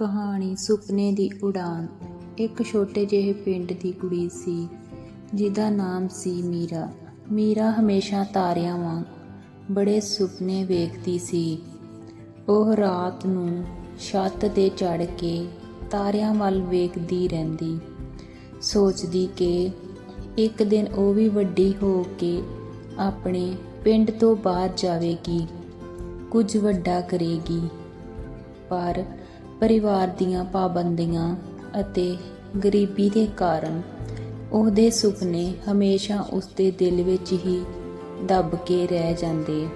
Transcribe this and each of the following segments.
ਕਹਾਣੀ ਸੁਪਨੇ ਦੀ ਉਡਾਨ। ਇੱਕ ਛੋਟੇ ਜਿਹੇ ਪਿੰਡ ਦੀ ਕੁੜੀ ਸੀ, ਜਿਹਦਾ ਨਾਮ ਸੀ ਮੀਰਾ। ਮੀਰਾ ਹਮੇਸ਼ਾ ਤਾਰਿਆਂ ਵਾਂਗ ਬੜੇ ਸੁਪਨੇ ਵੇਖਦੀ ਸੀ। ਉਹ ਰਾਤ ਨੂੰ ਛੱਤ ਤੇ ਚੜ ਕੇ ਤਾਰਿਆਂ ਵੱਲ ਵੇਖਦੀ ਰਹਿੰਦੀ। ਸੋਚਦੀ ਕਿ ਇੱਕ ਦਿਨ ਉਹ ਵੀ ਵੱਡੀ ਹੋ ਕੇ ਆਪਣੇ ਪਿੰਡ ਤੋਂ ਬਾਹਰ ਜਾਵੇਗੀ, ਕੁਝ ਵੱਡਾ ਕਰੇਗੀ। ਪਰ ਪਰਿਵਾਰ ਦੀਆਂ ਪਾਬੰਦੀਆਂ ਅਤੇ ਗਰੀਬੀ ਦੇ ਕਾਰਨ ਉਹਦੇ ਸੁਪਨੇ ਹਮੇਸ਼ਾ ਉਸਦੇ ਦਿਲ ਵਿੱਚ ਹੀ ਦੱਬ ਕੇ ਰਹਿ ਜਾਂਦੇ।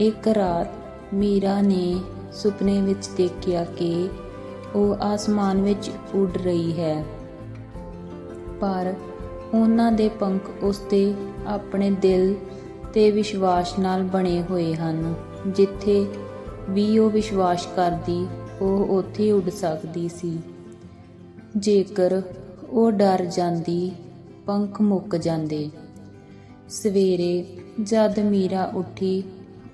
ਇੱਕ ਰਾਤ ਮੀਰਾ ਨੇ ਸੁਪਨੇ ਵਿੱਚ ਦੇਖਿਆ ਕਿ ਉਹ ਆਸਮਾਨ ਵਿੱਚ ਉੱਡ ਰਹੀ ਹੈ। ਪਰ ਉਹਨਾਂ ਦੇ ਪੰਖ ਉਸਦੇ ਆਪਣੇ ਦਿਲ ਤੇ ਵਿਸ਼ਵਾਸ ਨਾਲ ਬਣੇ ਹੋਏ ਹਨ, ਜਿੱਥੇ ਵੀ ਉਹ ਵਿਸ਼ਵਾਸ ਕਰਦੀ ਉਹ ਉੱਥੇ ਉੱਡ ਸਕਦੀ ਸੀ। ਜੇਕਰ ਉਹ ਡਰ ਜਾਂਦੀ, ਪੰਖ ਮੁੱਕ ਜਾਂਦੇ। ਸਵੇਰੇ ਜਦ ਮੀਰਾ ਉੱਠੀ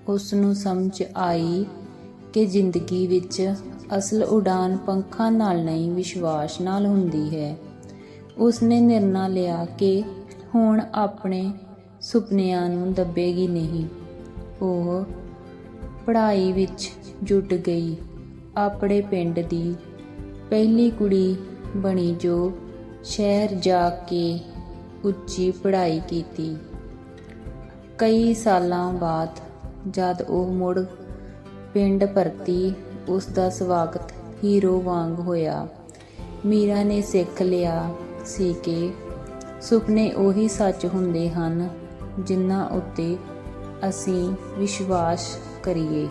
ਉਸ ਨੂੰ ਸਮਝ ਆਈ ਕਿ ਜ਼ਿੰਦਗੀ ਵਿੱਚ ਅਸਲ ਉਡਾਨ ਪੰਖਾਂ ਨਾਲ ਨਹੀਂ, ਵਿਸ਼ਵਾਸ ਨਾਲ ਹੁੰਦੀ ਹੈ। ਉਸਨੇ ਨਿਰਣਾ ਲਿਆ ਕਿ ਹੁਣ ਆਪਣੇ ਸੁਪਨਿਆਂ ਨੂੰ ਦੱਬੇਗੀ ਨਹੀਂ। ਉਹ ਪੜ੍ਹਾਈ ਵਿੱਚ ਜੁਟ ਗਈ। ਆਪਣੇ ਪਿੰਡ ਦੀ ਪਹਿਲੀ ਕੁੜੀ ਬਣੀ ਜੋ ਸ਼ਹਿਰ ਜਾ ਕੇ ਉੱਚੀ ਪੜ੍ਹਾਈ ਕੀਤੀ। ਕਈ ਸਾਲਾਂ ਬਾਅਦ ਜਦ ਉਹ ਮੁੜ ਪਿੰਡ ਪਰਤੀ ਉਸ ਦਾ ਸਵਾਗਤ ਹੀਰੋ ਵਾਂਗ ਹੋਇਆ। ਮੀਰਾ ਨੇ ਸਿੱਖ ਲਿਆ ਸੀ ਕਿ ਸੁਪਨੇ ਉਹੀ ਸੱਚ ਹੁੰਦੇ ਹਨ ਜਿਨ੍ਹਾਂ ਉੱਤੇ ਅਸੀਂ ਵਿਸ਼ਵਾਸ ਕਰੀਏ।